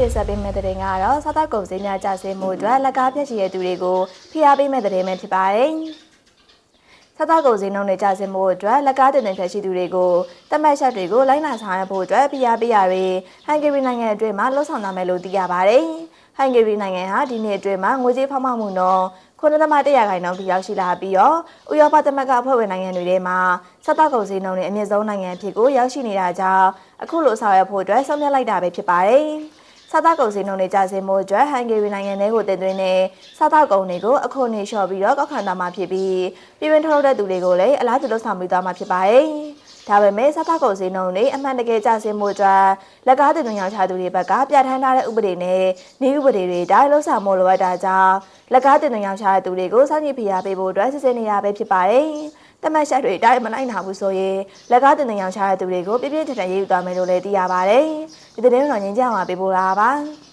တင်ဆက်ပေးမယ့်တဲ့တင်ကတော့စားတောက်ကုန်စည်များကြဆင်းမှုအတွက်လက်ကားပြည့်ရှိတဲ့သူတွေကိုဖိအားပေးမယ့်တဲ့တင်ပဲဖြစ်ပါတယ်။စားတောက်ကုန်စည်နှုန်းတွေကြဆင်းမှုအတွက်လက်ကားတင်တင်ဖြည့်ရှိသူတွေကိုတမတ်ရှက်တွေကိုလိုက်နာဆောင်ရွက်ဖို့အတွက်ဖိအားပေးရတွေဟန်ဂေရီနိုင်ငံအတွင်းမှာလှုပ်ဆောင်လာမယ်လို့သိရပါတယ်။ဟန်ဂေရီနိုင်ငံဟာဒီနှစ်အတွင်းမှာငွေကြေးဖောက်မှမှုနှုန်းခုနသမ100ခိုင်နှုန်းထိရောက်ရှိလာပြီးတော့ဥရောပသမဂ္ဂအဖွဲ့ဝင်နိုင်ငံတွေထဲမှာစားတောက်ကုန်စည်နှုန်းတွေအမြင့်ဆုံးနိုင်ငံဖြစ်ကိုရောက်ရှိနေတာကြောင့်အခုလိုဆောင်ရွက်ဖို့အတွက်ဆုံးဖြတ်လိုက်တာပဲဖြစ်ပါတယ်။ စားတောက်ကုန်စည်နှုန်းတွေကျဆင်းမှုအတွက်ဟန်ဂေရီနိုင်ငံတွေကိုတင်သွင်းတဲ့စားတောက်ကုန်တွေကိုအခုနေလျှော့ပြီးတော့ကောက်ခံသွားမှာဖြစ်ပြီးပြည်ပထုတ်တဲ့သူတွေကိုလည်းအလားတူလုပ်ဆောင်ပေးသွားမှာဖြစ်ပါတယ်။ဒါပေမဲ့စားတောက်ကုန်စည်နှုန်းတွေအမှန်တကယ်ကျဆင်းမှုအတွက်လက်ကားတင်သွင်းရောင်းချသူတွေဘက်ကပြဋ္ဌာန်းထားတဲ့ဥပဒေနဲ့နေဥပဒေတွေတိုင်းလှုပ်ဆောင်မှုလိုအပ်တာကြောင့်လက်ကားတင်သွင်းရောင်းချတဲ့သူတွေကိုစောင့်ကြည့်ဖိအားပေးဖို့အတွက်စစ်စစ်နေရပဲဖြစ်ပါတယ်။ တမတ်ရှက်တွေတိုင်းမနိုင်နိုင်ဘူးဆိုရင်လက်ကားတင်သွင်းရောင်းချတဲ့သူတွေကိုပြပြထန်ထန်ရေးယူသွားမယ်လို့လည်းသိရပါတယ်။ဒီသတင်းတော့ငင်းကြမှာပေးပို့တာပါ။